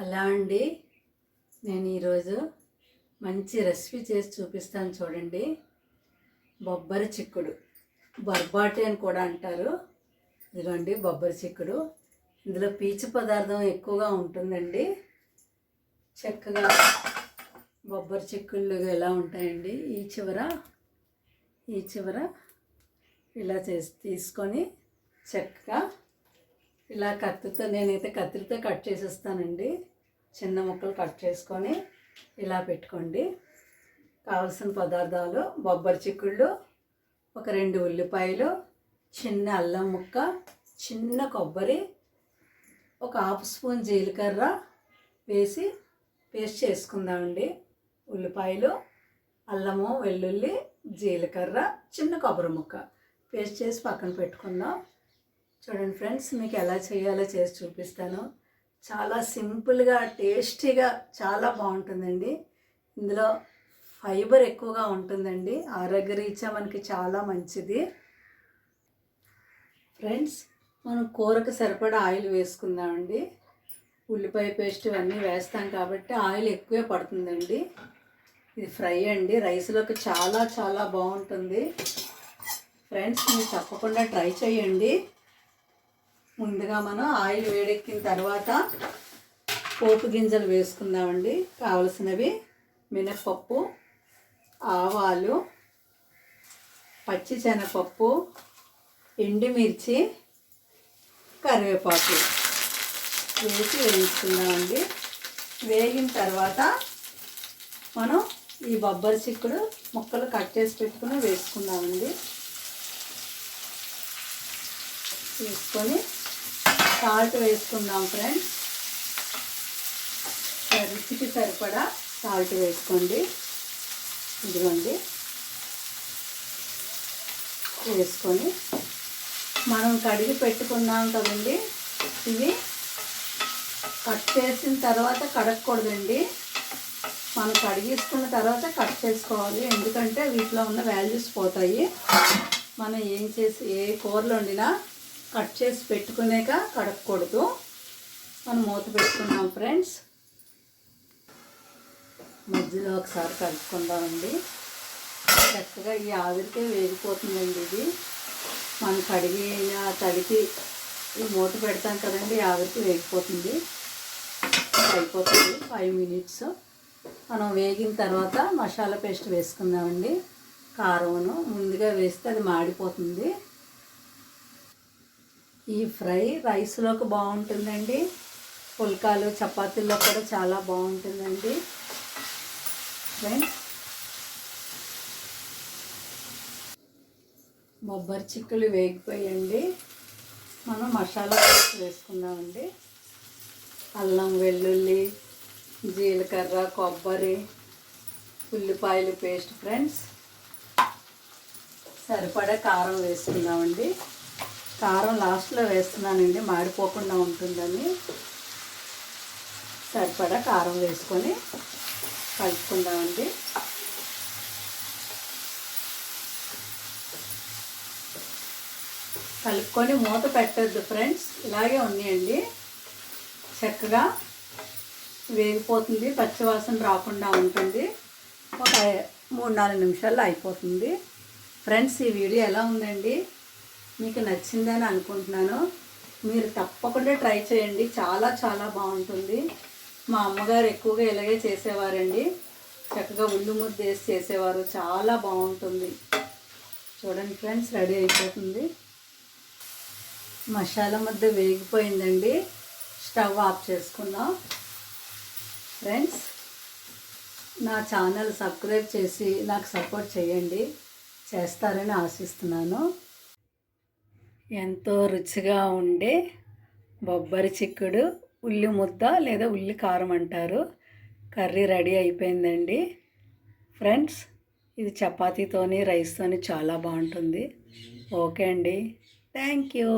అలా అండి. నేను ఈరోజు మంచి రెసిపీ చేసి చూపిస్తాను చూడండి. బొబ్బరి చిక్కుడు. బొర్బాటి అని కూడా అంటారు. ఇదిగోండి బొబ్బరి చిక్కుడు. ఇందులో పీచు పదార్థం ఎక్కువగా ఉంటుందండి. చక్కగా బొబ్బరి చిక్కుళ్ళు ఎలా ఉంటాయండి? ఈ చివర ఈ చివర ఇలా చేసి తీసుకొని చక్కగా ఇలా కత్తితో నేనైతే కత్తిరితో కట్ చేసేస్తానండి. చిన్న ముక్కలు కట్ చేసుకొని ఇలా పెట్టుకోండి. కావలసిన పదార్థాలు బొబ్బరి చిక్కుళ్ళు ఒక రెండు ఉల్లిపాయలు చిన్న అల్లం ముక్క చిన్న కొబ్బరి ఒక హాఫ్ స్పూన్ జీలకర్ర వేసి పేస్ట్ చేసుకుందామండి. ఉల్లిపాయలు అల్లము వెల్లుల్లి జీలకర్ర చిన్న కొబ్బరి ముక్క. పేస్ట్ చేసి పక్కన పెట్టుకుందాం. చూడండి ఫ్రెండ్స్ మీకు ఎలా చేయాలో చేసి చూపిస్తాను. చాలా సింపుల్గా టేస్టీగా చాలా బాగుంటుందండి. ఇందులో ఫైబర్ ఎక్కువగా ఉంటుందండి. ఆరోగ్యరీత్యా మనకి చాలా మంచిది. ఫ్రెండ్స్ మనం కూరకు సరిపడా ఆయిల్ వేసుకుందామండి. ఉల్లిపాయ పేస్ట్ ఇవన్నీ వేస్తాం కాబట్టి ఆయిల్ ఎక్కువే పడుతుందండి. ఇది ఫ్రై అండి. రైస్లోకి చాలా చాలా బాగుంటుంది. ఫ్రెండ్స్ మీరు తప్పకుండా ట్రై చేయండి. ముందుగా మనం ఆయిల్ వేడెక్కిన తర్వాత పోపు గింజలు వేసుకుందామండి. కావలసినవి మినప్పప్పు ఆవాలు పచ్చిశనగపప్పు ఎండుమిర్చి కరివేపాకు వేసి వేయించుకుందామండి. వేగిన తర్వాత మనం ఈ బొబ్బరి చిక్కుడు ముక్కలు కట్ చేసి పెట్టుకుని వేసుకుందామండి. వేసుకొని సాల్ట్ వేసుకుందాం ఫ్రెండ్స్. రుచికి సరిపడా సాల్ట్ వేసుకోండి. ఇదిగోండి. వేసుకొని మనం కడిగి పెట్టుకున్నాం కదండి. ఇవి కట్ చేసిన తర్వాత కడగకూడదండి. మనం కడిగేసుకున్న తర్వాత కట్ చేసుకోవాలి. ఎందుకంటే వీటిలో ఉన్న వాల్యూస్ పోతాయి. మనం ఏం చేసి ఏ కూరలు వండినా కట్ చేసి పెట్టుకునేక కడగకూడదు మనం మూత పెట్టుకున్నాం ఫ్రెండ్స్. మధ్యలో ఒకసారి కలుపుకుందామండి. చక్కగా ఈ ఆవిరికే వేగిపోతుందండి ఇది. మనం కడిగిన తడికి ఈ మూత పెడతాం కదండి ఆవిరికి వేగిపోతుంది. అయిపోతుంది. Five minutes. మనం వేగిన తర్వాత మసాలా పేస్ట్ వేసుకుందామండి. కారమును ముందుగా వేస్తే అది మాడిపోతుంది. ఈ ఫ్రై రైస్లోకి బాగుంటుందండి. పుల్కాలు చపాతీల్లో కూడా చాలా బాగుంటుందండి. ఫ్రెండ్స్ బొబ్బరి చిక్కులు వేగిపోయండి. మనం మసాలా పేస్ట్ వేసుకుందామండి. అల్లం వెల్లుల్లి జీలకర్ర కొబ్బరి ఉల్లిపాయలు పేస్ట్ ఫ్రెండ్స్. సరిపడా కారం వేసుకుందామండి. కారం లాస్ట్లో వేస్తున్నానండి మాడిపోకుండా ఉంటుందని. సరిపడా కారం వేసుకొని కలుపుకుందామండి. కలుపుకొని మూత పెట్టద్దు ఫ్రెండ్స్ ఇలాగే ఉన్నాయండి చక్కగా వేగిపోతుంది పచ్చివాసన రాకుండా ఉంటుంది. ఒక మూడు నాలుగు నిమిషాల్లో అయిపోతుంది. ఫ్రెండ్స్ ఈ వీడియో ఎలా ఉందండి? మీకు నచ్చిందని అనుకుంటున్నాను. మీరు తప్పకుండా ట్రై చేయండి. చాలా చాలా బాగుంటుంది. మా అమ్మగారు ఎక్కువగా ఇలాగే చేసేవారండి. చక్కగా ఉల్లి ముద్ద వేసి చేసేవారు. చాలా బాగుంటుంది. చూడండి ఫ్రెండ్స్ రెడీ అయిపోతుంది. మసాలా ముద్ద వేగిపోయిందండి. స్టవ్ ఆఫ్ చేసుకుందాం. ఫ్రెండ్స్ నా ఛానల్ సబ్స్క్రైబ్ చేసి నాకు సపోర్ట్ చేయండి. చేస్తారని ఆశిస్తున్నాను. ఎంతో రుచిగా ఉండే బొబ్బరి చిక్కుడు ఉల్లి ముద్ద లేదా ఉల్లి కారం అంటారు. కర్రీ రెడీ అయిపోయిందండి. ఫ్రెండ్స్ ఇది చపాతీతోని రైస్తోని చాలా బాగుంటుంది. ఓకే అండి. Thank you.